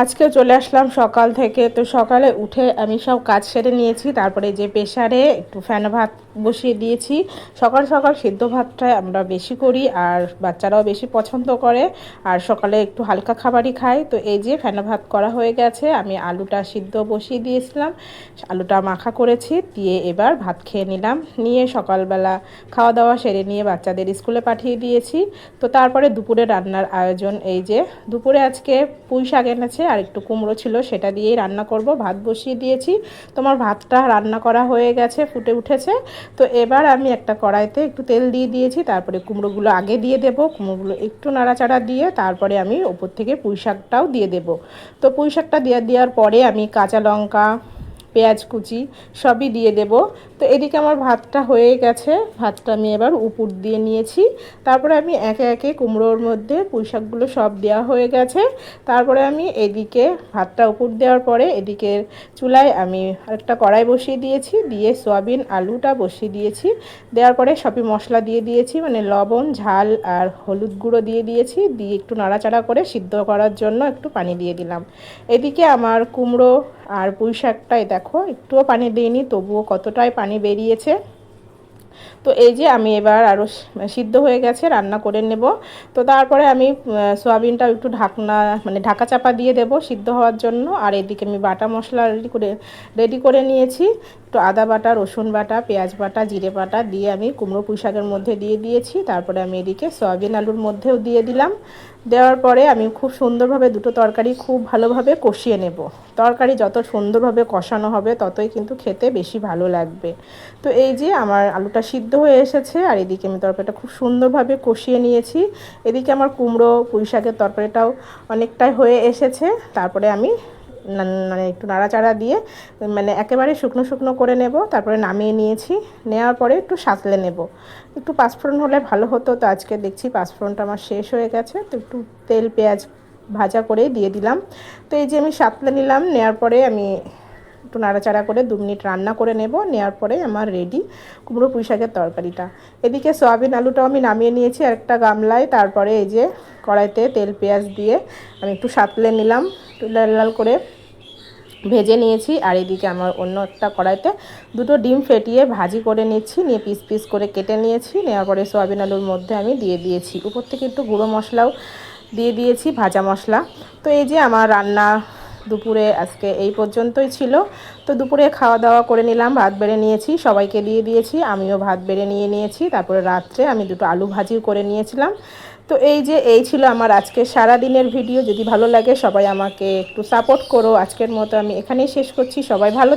আজকে চলে আসলাম সকাল থেকে। তো সকালে উঠে আমি সব কাজ সেরে নিয়েছি। তারপরে যে প্রেশারে একটু ফ্যান ভাত বসিয়ে দিয়েছি। সকাল সকাল সিদ্ধ ভাতটাই আমরা বেশি করি আর বাচ্চারাও বেশি পছন্দ করে। আর সকালে একটু হালকা খাবারই খাই তো এই যে ফ্যান ভাত করা হয়ে গেছে, আমি আলুটা সিদ্ধ বসিয়ে দিয়েছিলাম। আলুটা মাখা করেছি, দিয়ে এবার ভাত খেয়ে নিলাম। নিয়ে সকালবেলা খাওয়া দাওয়া সেরে নিয়ে বাচ্চাদের স্কুলে পাঠিয়ে দিয়েছি। তো তারপরে দুপুরে রান্নার আয়োজন। এই যে দুপুরে আজকে পুঁই শাক এনেছে আর একটু কুমড়ো ছিল, সেটা দিয়েই রান্না করব। ভাত বসিয়ে দিয়েছি। তোমার ভাতটা রান্না করা হয়ে গেছে, ফুটে উঠেছে। তো এবার আমি একটা কড়াইতে একটু তেল দিয়ে দিয়েছি, তারপরে কুমড়োগুলো আগে দিয়ে দেবো। কুমড়োগুলো একটু নাড়াচাড়া দিয়ে তারপরে আমি ওপর থেকে পুঁই শাকটাও দিয়ে দেবো। তো পুঁই শাকটা দিয়ে দেওয়ার পরে আমি কাঁচা লঙ্কা পেঁয়াজ কুচি সবই দিয়ে দেব। তো এদিকে আমার ভাতটা হয়ে গেছে। ভাতটা আমি এবার উপর দিয়ে নিয়েছি। তারপরে আমি একে একে কুমড়োর মধ্যে পুঁইশাকগুলো সব দেওয়া হয়ে গেছে। তারপরে আমি এদিকে ভাতটা উপর দেওয়ার পরে এদিকে চুলায় আমি একটা কড়াই বসিয়ে দিয়েছি। দিয়ে সোয়াবিন আলুটা বসিয়ে দিয়েছি। দেওয়ার পরে সবই মশলা দিয়ে দিয়েছি। মানে লবণ, ঝাল আর হলুদ গুঁড়ো দিয়ে দিয়েছি। দিয়ে একটু নাড়াচাড়া করে সিদ্ধ করার জন্য একটু পানি দিয়ে দিলাম। এদিকে আমার কুমড়ো আর পুঁই শাকটাই দেখো, একটুও পানি দিইনি, তবুও কতটাই পানি বেরিয়েছে। তো এই যে আমি এবার আরও সিদ্ধ হয়ে গেছে, রান্না করে নেব। তো তারপরে আমি সোয়াবিনটা একটু ঢাকনা মানে ঢাকা চাপা দিয়ে দেব সিদ্ধ হওয়ার জন্য। আর এদিকে আমি বাটা মশলা রেডি করে রেডি করে নিয়েছি। একটু আদা বাটা, রসুন বাটা, পেঁয়াজ বাটা, জিরে বাটা দিয়ে আমি কুমড়ো পুঁই শাকের মধ্যে দিয়ে দিয়েছি। তারপরে আমি এদিকে সয়াবিন আলুর মধ্যেও দিয়ে দিলাম। দেওয়ার পরে আমি খুব সুন্দরভাবে দুটো তরকারি খুব ভালোভাবে কষিয়ে নেব। তরকারি যত সুন্দরভাবে কষানো হবে, ততই কিন্তু খেতে বেশি ভালো লাগবে। তো এই যে আমার আলুটা সিদ্ধ হয়ে এসেছে, আর এদিকে আমি তরকারিটা খুব সুন্দরভাবে কষিয়ে নিয়েছি। এদিকে আমার কুমড়ো পুঁই শাকের তরকারিটাও অনেকটাই হয়ে এসেছে। তারপরে আমি মানে একটু নাড়াচাড়া দিয়ে মানে একেবারে শুকনো শুকনো করে নেব, তারপরে নামিয়ে নিয়েছি। নেওয়ার পরে একটু সাঁতলে নেব। একটু পাঁচফোড়ন হলে ভালো হতো, তো আজকে দেখছি পাঁচফোড়নটা আমার শেষ হয়ে গেছে, তো একটু তেল, পেঁয়াজ ভাজা করে দিয়ে দিলাম। তো এই যে আমি সাঁতলে নিলাম, নেওয়ার পরে আমি একটু নাড়াচাড়া করে দু মিনিট রান্না করে নেব, নেওয়ার পরে আমার রেডি কুমড়ো পুঁই শাকের তরকারিটা। এদিকে সয়াবিন আলুটাও আমি নামিয়ে নিয়েছি একটা গামলায়, তারপরে এই যে কড়াইতে তেল, পেঁয়াজ দিয়ে আমি একটু সাঁতলে নিলাম লাল লাল করে। ভেজে নিয়েছি আর এদিকে আমার অন্য একটা কড়াইতে দুটো ডিম ফেটিয়ে ভাজি করে নিচ্ছি, নিয়ে পিস পিস করে কেটে নিয়েছি, নেওয়ার পরে সোয়াবিন আলুর মধ্যে আমি দিয়ে দিয়েছি। উপর থেকে একটু গুঁড়ো মশলাও দিয়ে দিয়েছি, ভাজা মশলা। তো এই যে আমার রান্না দুপুরে আজকে এই পর্যন্তই ছিল। তো দুপুরে খাওয়া দাওয়া করে নিলাম, ভাত বেড়ে নিয়েছি, সবাইকে দিয়ে দিয়েছি, আমিও ভাত বেড়ে নিয়ে নিয়েছি, তারপরে রাত্রে আমি দুটো আলু ভাজিও করে নিয়েছিলাম। তো এই যে, এই ছিল আমার আজকে সারা দিনের ভিডিও, যদি ভালো লাগে সবাই আমাকে একটু সাপোর্ট করো। আজকের মতো আমি এখানেই শেষ করছি, সবাই ভালো